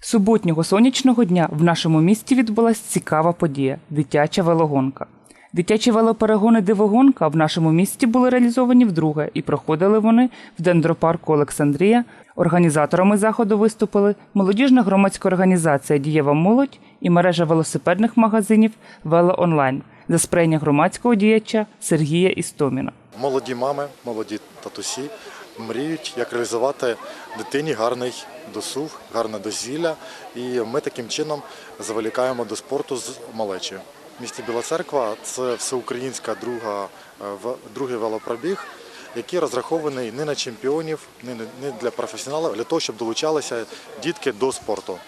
Суботнього сонячного дня в нашому місті відбулася цікава подія дитяча велогонка. Дитячі велоперегони Дивогонка в нашому місті були реалізовані вдруге і проходили вони в дендропарку Олександрія. Організаторами заходу виступили молодіжна громадська організація Дієва молодь і мережа велосипедних магазинів Вело Онлайн за сприяння громадського діяча Сергія Істоміна. Молоді мами, молоді татусі мріють, як реалізувати дитині гарний досуг, гарне дозвілля. І ми таким чином заволікаємо до спорту з малечою. В місті Біла Церква це всеукраїнська друга, е, другий велопробіг, який розрахований не на чемпіонів, не, для професіоналів, а для того, щоб долучалися дітки до спорту.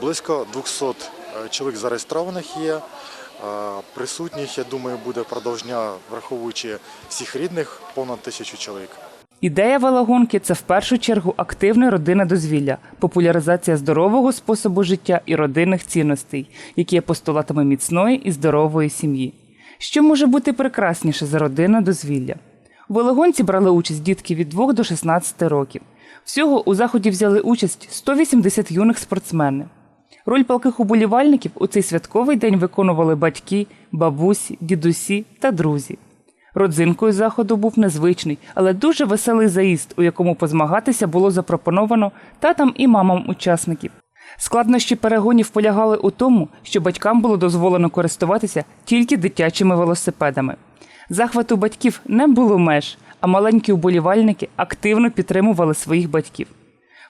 Близько 200 е, чоловік зареєстрованих є. Присутніх, я думаю, буде впродовж дня, враховуючи всіх рідних, понад тисячу чоловік. Ідея велогонки це в першу чергу активне родинне дозвілля, популяризація здорового способу життя і родинних цінностей, які є постулатами міцної і здорової сім'ї. Що може бути прекрасніше за родинне дозвілля? У велогонці брали участь дітки від 2 до 16 років. Всього у заході взяли участь 180 юних спортсменів. Роль палких уболівальників у цей святковий день виконували батьки, бабусі, дідусі та друзі. Родзинкою заходу був незвичний, але дуже веселий заїзд, у якому позмагатися було запропоновано татам і мамам учасників. Складнощі перегонів полягали у тому, що батькам було дозволено користуватися тільки дитячими велосипедами. Захвату батьків не було меж, а маленькі уболівальники активно підтримували своїх батьків.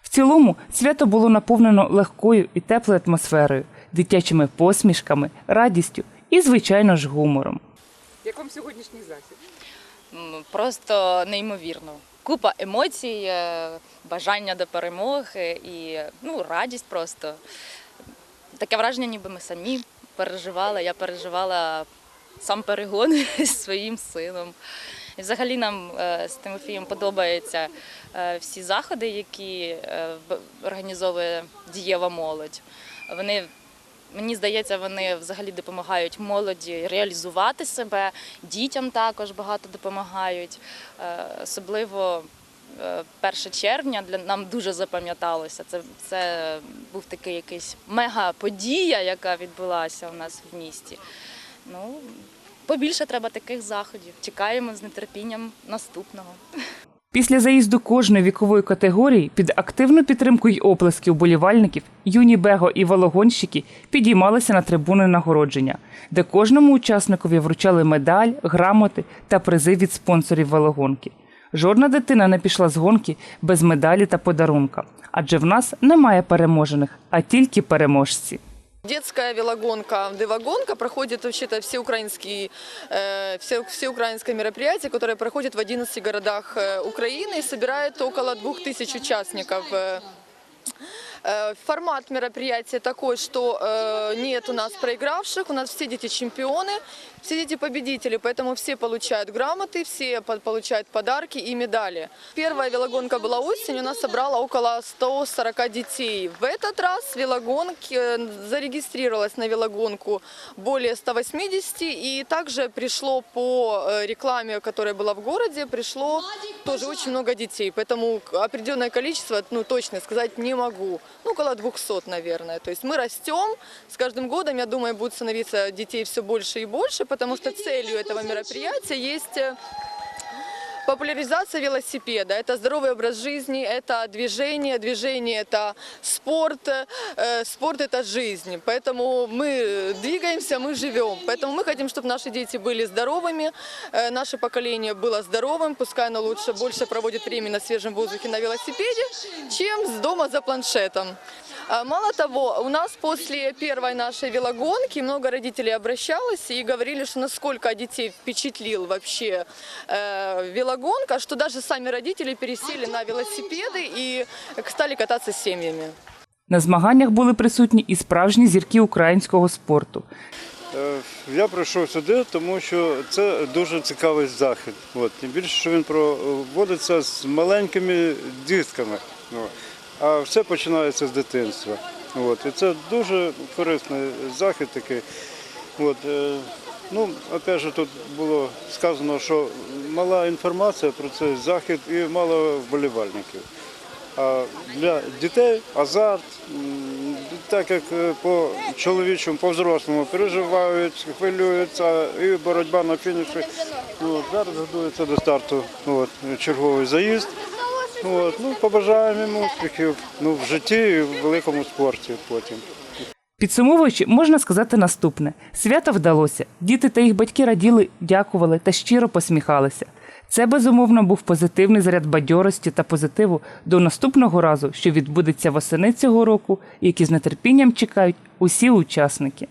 В цілому свято було наповнено легкою і теплою атмосферою, дитячими посмішками, радістю і, звичайно ж, гумором. Як вам сьогоднішній захід? Просто неймовірно. Купа емоцій, е, бажання до перемоги і ну, радість просто. Таке враження, ніби ми самі переживали. Я переживала сам перегон зі своїм сином. І взагалі нам е, з Тимофієм подобаються е, всі заходи, які організовує дієва молодь. Вони Мені здається, вони взагалі допомагають молоді реалізувати себе, дітям також багато допомагають. Е, Особливо е, 1 червня для нам дуже запам'яталося. Це, це був такий якийсь мега-подія, яка відбулася у нас в місті. Ну, побільше треба таких заходів. Чекаємо з нетерпінням наступного. Після заїзду кожної вікової категорії під активну підтримку й оплески уболівальників юні бего і велогонщики підіймалися на трибуни нагородження, де кожному учасникові вручали медаль, грамоти та призи від спонсорів велогонки. Жодна дитина не пішла з гонки без медалі та подарунка, адже в нас немає переможених, а тільки переможці. Детская велогонка, девогонка проходит вообще-то всеукраинский, э, все, всеукраинское мероприятие, которое проходит в 11 городах э, Украины и собирает около 2000 участников. э. Формат мероприятия такой, что э, нет у нас проигравших, у нас все дети чемпионы, все дети победители, поэтому все получают грамоты, все по- получают подарки и медали. Первая велогонка была осенью, нас собрала около 140 детей. В этот раз велогонки э, зарегистрировалось на велогонку более 180, и также пришло по рекламе, которая была в городе, пришло тоже очень много детей, поэтому определенное количество, ну точно сказать не могу, ну около 200, наверное. То есть мы растем, с каждым годом, я думаю, будет становиться детей все больше и больше, потому что целью этого мероприятия есть э, Популяризация велосипеда – это здоровый образ жизни, это движение, движение – это спорт, э, спорт – это жизнь. Поэтому мы двигаемся, мы живем. Поэтому мы хотим, чтобы наши дети были здоровыми, э, наше поколение было здоровым, пускай оно лучше, больше проводит время на свежем воздухе на велосипеде, чем с дома за планшетом. Мало того, у нас после первой нашей велогонки много родителей обращалось и говорили, что насколько детей впечатлил вообще э, велогонка, что даже сами родители пересели на велосипеды и стали кататься с семьями. На змаганнях були присутні і справжні зірки українського спорту. Е, Я прийшов сюди, тому що це дуже цікавий захід. От. Тим більше, що він проводиться з маленькими дітками. А все починається з дитинства. От. І це дуже корисний захід такий. От. е, Ну, опять же, тут було сказано, що мала інформація про цей захід і мало вболівальників. А для дітей азарт, так як е, по чоловічому, по взрослому переживають, хвилюються, і боротьба на фініші. Ну, зараз готується до старту от, черговий заїзд. От, ну, побажаємо йому успіхів ну, в житті і в великому спорті потім. Підсумовуючи, можна сказати наступне: свято вдалося. Діти та їх батьки раділи, дякували та щиро посміхалися. Це безумовно був позитивний заряд бадьорості та позитиву до наступного разу, що відбудеться восени цього року, які з нетерпінням чекають усі учасники.